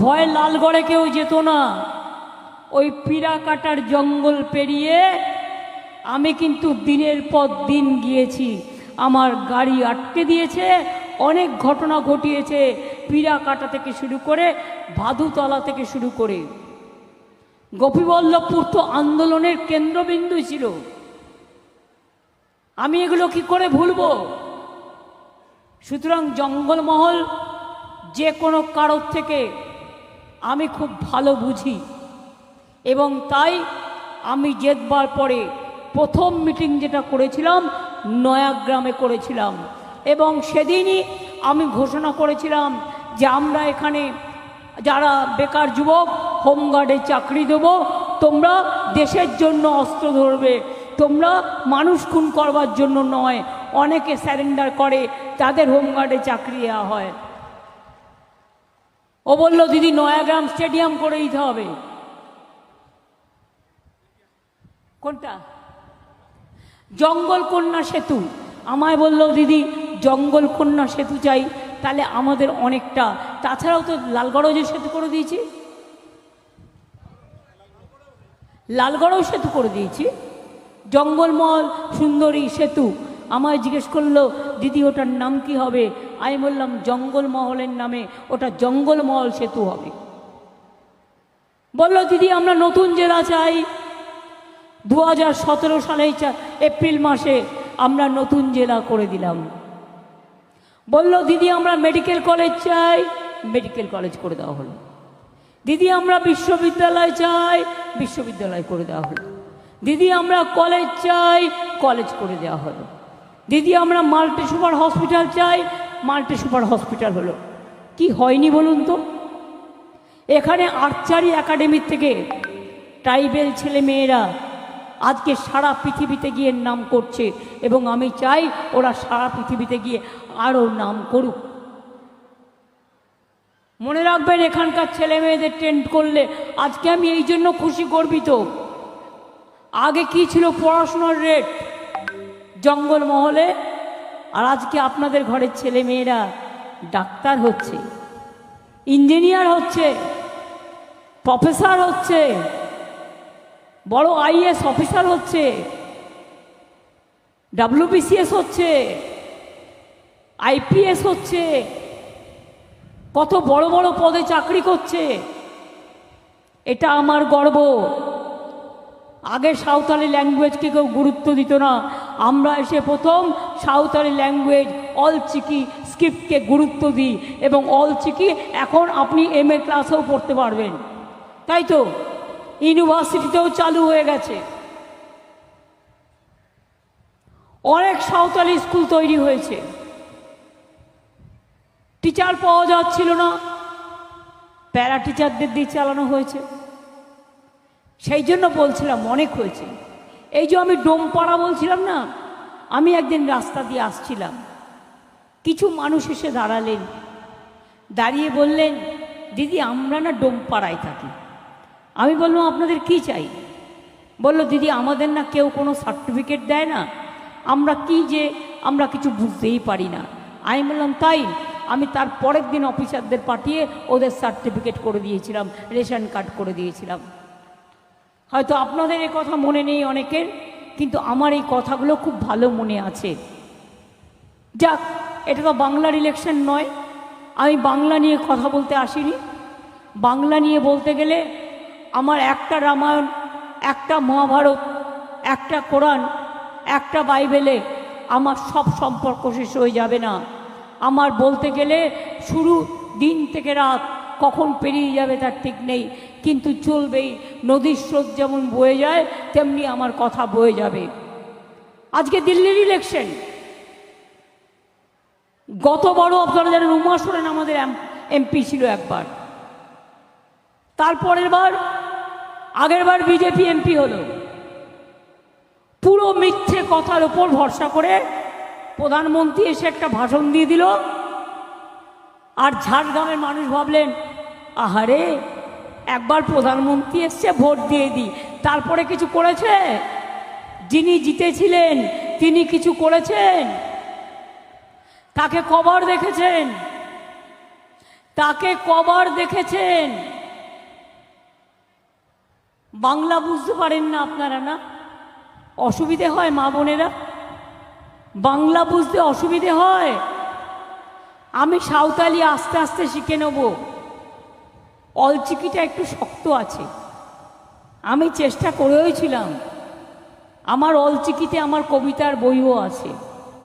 ভয়ে লালগড়ে কেউ যেত না। ওই পিড়া কাটার জঙ্গল পেরিয়ে আমি কিন্তু দিনের পর দিন গিয়েছি। আমার গাড়ি আটকে দিয়েছে, অনেক ঘটনা ঘটিয়েছে, পিড়া কাটা থেকে শুরু করে ভাদুতলা থেকে শুরু করে। গোপীবল্লভপুর তো আন্দোলনের কেন্দ্রবিন্দু ছিল। আমি এগুলো কি করে ভুলবো? সুতরাং জঙ্গলমহল যে কোনো কারোর থেকে আমি খুব ভালো বুঝি। এবং তাই আমি জেতবার পরে প্রথম মিটিং যেটা করেছিলাম, নয়াগ্রামে করেছিলাম। এবং সেদিনই আমি ঘোষণা করেছিলাম যে আমরা এখানে যারা বেকার যুবক, হোমগার্ডে চাকরি দেব, তোমরা দেশের জন্য অস্ত্র ধরবে, তোমরা মানুষ খুন করবার জন্য নয়, অনেকে স্যারেন্ডার করে, তাদের হোমগার্ডে চাকরি দেওয়া হয়। ও বলল, দিদি, নয়াগ্রাম স্টেডিয়াম করে দিতে হবে। কোনটা? জঙ্গল কন্যা সেতু। আমায় বলল, দিদি, জঙ্গল কন্যা সেতু চাই, তাহলে আমাদের অনেকটা। তাছাড়াও তো লালগড়ও যে সেতু করে দিয়েছি। লালগড়ও সেতু করে দিয়েছি। জঙ্গলমহল সুন্দরী সেতু। আমায় জিজ্ঞেস করল, দিদি, ওটার নাম কি হবে? আমি বললাম, জঙ্গলমহলের নামে ওটা জঙ্গলমহল সেতু হবে। বলল, দিদি, আমরা নতুন জেলা চাই। দু হাজার সতেরো সালে এপ্রিল মাসে আমরা নতুন জেলা করে দিলাম। বলল, দিদি, আমরা মেডিকেল কলেজ চাই। মেডিকেল কলেজ করে দেওয়া হলো। দিদি, আমরা বিশ্ববিদ্যালয় চাই। বিশ্ববিদ্যালয় করে দেওয়া হলো। দিদি, আমরা কলেজ চাই। কলেজ করে দেওয়া হলো। দিদি, আমরা মাল্টি সুপার হসপিটাল চাই। মাল্টি সুপার হসপিটাল হলো। কি হয়নি বলুন তো? এখানে আর্চারি একাডেমির থেকে ট্রাইবেল ছেলে মেয়েরা আজকে সারা পৃথিবীতে গিয়ে নাম করছে এবং আমি চাই ওরা সারা পৃথিবীতে গিয়ে আরও নাম করুক। মনে রাখবেন, এখানকার ছেলে মেয়েদের ট্রেন্ড করলে আজকে আমি এই জন্য খুশি, গর্বিত। আগে কি ছিল পড়াশোনার রেট? জঙ্গলমহলে আর আজকে আপনাদের ঘরের ছেলে মেয়েরা ডাক্তার হচ্ছে, ইঞ্জিনিয়ার হচ্ছে, প্রফেসর হচ্ছে, বড় আইএস অফিসার হচ্ছে, ডাব্লিউবিসিএস হচ্ছে, আইপিএস হচ্ছে, কত বড় বড় পদে চাকরি করছে, এটা আমার গর্ব। আগে সাঁওতালি ল্যাঙ্গুয়েজকে কেউ গুরুত্ব দিত না আমরা এসে প্রথম সাঁওতালি ল্যাঙ্গুয়েজ অলচিকি স্ক্রিপ্টকে গুরুত্ব দিই এবং অলচিকি এখন আপনি এম এ ক্লাসেও পড়তে পারবেন। তাই তো? ইউনিভার্সিটিতেও চালু হয়ে গেছে। অনেক সাঁওতালি স্কুল তৈরি হয়েছে। টিচার পাওয়া যাচ্ছিল না। প্যারা টিচারদের দিয়ে চালানো হয়েছে। সেই জন্য বলছিলাম, অনেক হয়েছে। এই যে আমি ডোমপাড়া বলছিলাম না, আমি একদিন রাস্তা দিয়ে আসছিলাম। কিছু মানুষ এসে দাঁড়ালেন। দাঁড়িয়ে বললেন, দিদি, আমরা না ডোমপাড়ায় থাকি। আমি বললাম, আপনাদের কি চাই? বলল, দিদি, আমাদের না কেউ কোনো সার্টিফিকেট দেয় না। আমরা কি যে, আমরা কিছু বুঝতেই পারি না। আমি বললাম, তাই? আমি তার পরের দিন অফিসারদের পাঠিয়ে ওদের সার্টিফিকেট করে দিয়েছিলাম, রেশন কার্ড করে দিয়েছিলাম। হয়তো আপনাদের এই কথা মনে নেই অনেকের, কিন্তু আমার এই কথাগুলো খুব ভালো মনে আছে। যাক, এটা তো বাংলার ইলেকশন নয়। আমি বাংলা নিয়ে কথা বলতে আসিনি। বাংলা নিয়ে বলতে গেলে আমার একটা রামায়ণ, একটা মহাভারত, একটা কোরআন, একটা বাইবেলে আমার সব সম্পর্ক শেষ হয়ে যাবে না। আমার বলতে গেলে শুরু দিন থেকে রাত কখন পেরিয়ে যাবে তার ঠিক নেই। কিন্তু চলবেই, নদীর স্রোত যেমন বয়ে যায়, তেমনি আমার কথা বয়ে যাবে। আজকে দিল্লির ইলেকশন গত গতবারও আপনারা জানেন উমা সোরেন আমাদের এমপি ছিল একবার। তারপরের বার, আগের বার বিজেপি এমপি হলো। পুরো মিথ্যে কথার ওপর ভরসা করে প্রধানমন্ত্রী এসে একটা ভাষণ দিয়ে দিল। আর ঝাড়গ্রামের মানুষ ভাবলেন আহারে, একবার প্রধানমন্ত্রী এসছে, ভোট দিয়ে দিই। তারপরে কিছু করেছে যিনি জিতেছিলেন, তিনি কিছু করেছেন? তাকে কবর দেখেছেন? তাকে কবার দেখেছেন? বাংলা বুঝতে পারেন না আপনারা, না? অসুবিধে হয় মা বোনেরা? বাংলা বুঝতে অসুবিধে হয়? আমি সাঁওতালি আস্তে আস্তে শিখে নেব। অলচিকিটা একটু শক্ত আছে। আমি চেষ্টা করেওছিলাম আমার অলচিকিতে আমার কবিতার বইও আছে।